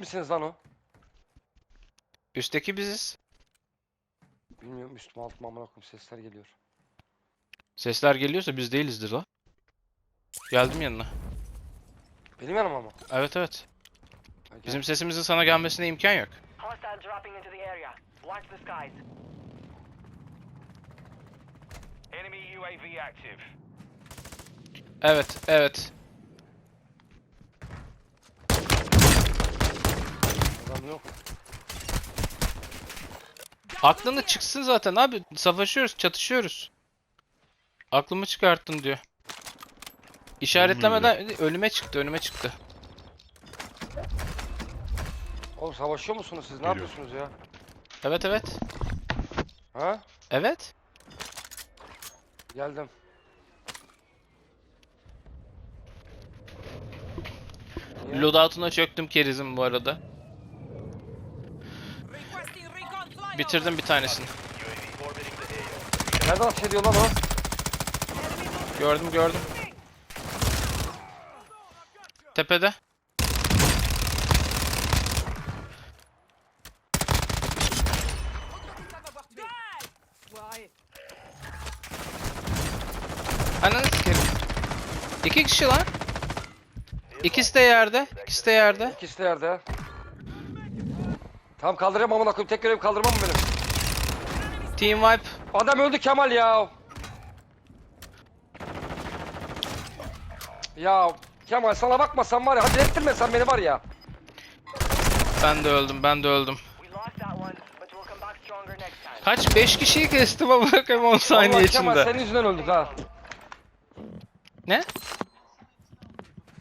misiniz lan o? Üstteki biziz. Bilmiyorum üstüme altıma amına koyayım sesler geliyor. Sesler geliyorsa biz değilizdir la. Geldim yanına. Benim yanıma mı? Evet evet. Ha, gel. Bizim sesimizin sana gelmesine imkan yok. Hostile dropping into the area. Watch the skies. Enemy UAV active. Evet evet. Adam yok. Aklını çıksın zaten abi. Savaşıyoruz, çatışıyoruz. Aklımı çıkarttın diyor. İşaretlemeden önüme çıktı, önüme çıktı. Oğlum savaşıyor musunuz siz? Ne Geliyor. yapıyorsunuz ya? Evet evet. Ha? Evet. Geldim. Niye? Loadout'una çöktüm kerizim bu arada. Bitirdim bir tanesini. Nereden ateş ediyor lan o? Gördüm gördüm. Tepede. Ananı sikerim. İki kişi lan. İkisi de yerde. İkisi de yerde. İkisi de yerde. Tamam kaldıracağım amına koyayım. Tek görev kaldırmam mı benim? Team wipe. Adam öldü Kemal ya. Ya Kemal sana bakmasam var ya hadi ettirmesen beni var ya. Ben de öldüm, ben de öldüm. Kaç? 5 kişiyi kestim ama bakayım 10 saniye Vallahi Kemal içinde. senin yüzünden öldük ha. Ne?